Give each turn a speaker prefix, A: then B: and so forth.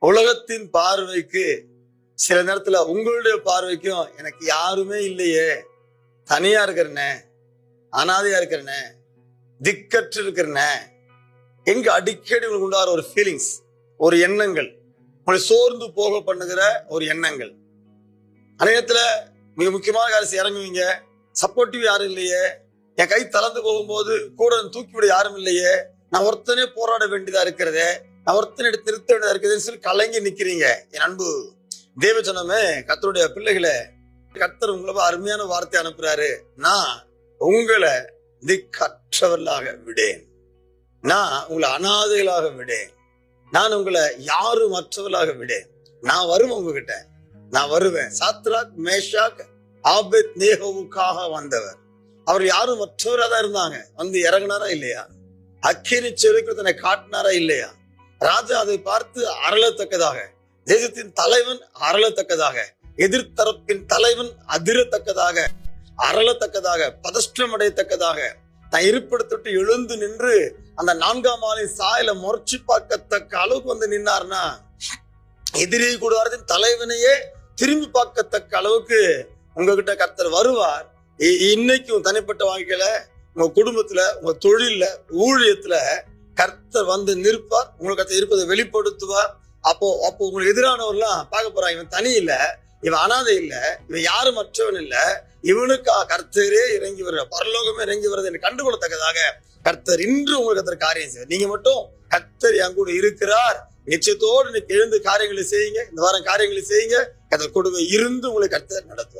A: உலகத்தின் பார்வைக்கு சில நேரத்துல உங்களுடைய பார்வைக்கும் எனக்கு யாருமே இல்லையே. தனியா இருக்கிறனே அனாதையா இருக்கிறனே திக்கற்று இருக்கிறனே. எங்க அடிக்கடி உங்களுக்கு உண்டாகிற ஒரு ஃபீலிங்ஸ் ஒரு எண்ணங்கள் உங்களை சோர்ந்து போக பண்ணுகிற ஒரு எண்ணங்கள். அநேகத்துல மிக முக்கியமான காரியம் இறங்குவீங்க. சப்போர்ட்டிவ் யாரும் இல்லையே. என் கை தளர்ந்து போகும்போது கூட தூக்கிவிட யாரும் இல்லையே. நான் ஒருத்தனே போராட வேண்டியதா இருக்கிறதே. ஒருத்தனை திருத்த வேண்டியதா இருக்குதுன்னு சொல்லி கலங்கி நிக்கிறீங்க. என் அன்பு தேவ சொன்னமே கத்தருடைய பிள்ளைகளை கத்தர் உங்களை அருமையான வார்த்தை அனுப்புறாரு. நான் உங்களை திக்கற்றவர்களாக விடேன். நான் உங்களை அனாதைகளாக விடேன். நான் உங்களை யாரும் மற்றவர்களாக விடேன். நான் வருவேன் உங்ககிட்ட. நான் வருவேன். சாத்ராக் மேஷாக் ஆபத் நேகவுக்காக வந்தவர். அவர் யாரும் மற்றவராக தான் இருந்தாங்க. வந்து இறங்குனாரா இல்லையா? அக்கினி செருக்கு தன்னை காட்டினாரா இல்லையா? ராஜா அதை பார்த்து அறளத்தக்கதாக. தேசத்தின் தலைவன் அறளத்தக்கதாக. எதிர்த்தரப்பின் தலைவன் அதிரத்தக்கதாக. அறளத்தக்கதாக பதஷ்டம் அடையத்தக்கதாக தான் இருப்பிடத்தொட்டு எழுந்து நின்று அந்த நான்காம் ஆளின் சாயல முறைச்சு பார்க்கத்தக்க அளவுக்கு வந்து நின்னார்னா எதிரி கூடாரத்தின் தலைவனையே திரும்பி பார்க்கத்தக்க அளவுக்கு உங்ககிட்ட கர்த்தர் வருவார். இன்னைக்கு தனிப்பட்ட வாழ்க்கையில உங்க குடும்பத்துல உங்க தொழில ஊழியத்துல கர்த்தர் வந்து நிற்பார் உங்களுக்கு கர்த்தர் இருப்பதை வெளிப்படுத்துவார். அப்போ அப்போ உங்களுக்கு எதிரானவர்லாம் பார்க்க போறாங்க இவன் தனி இல்லை இவன் அனாதை இல்லை இவன் யாரும் மற்றவன் இல்லை. இவனுக்கு கர்த்தரே இறங்கி வர்ற பரலோகமே இறங்கி வர்றது என்று கண்டுகொள்ளத்தக்கதாக கர்த்தர் இன்று உங்களுக்கு கர்த்தர் காரியம் செய்வார். நீங்க மட்டும் கர்த்தர் என் கூட இருக்கிறார். நிச்சயத்தோடு இன்னைக்கு எழுந்து காரியங்களை செய்யுங்க. இந்த வாரம் காரியங்களை செய்யுங்க. கர்த்தர் கொடுவை இருந்து உங்களை கர்த்தர் நடத்துவார்.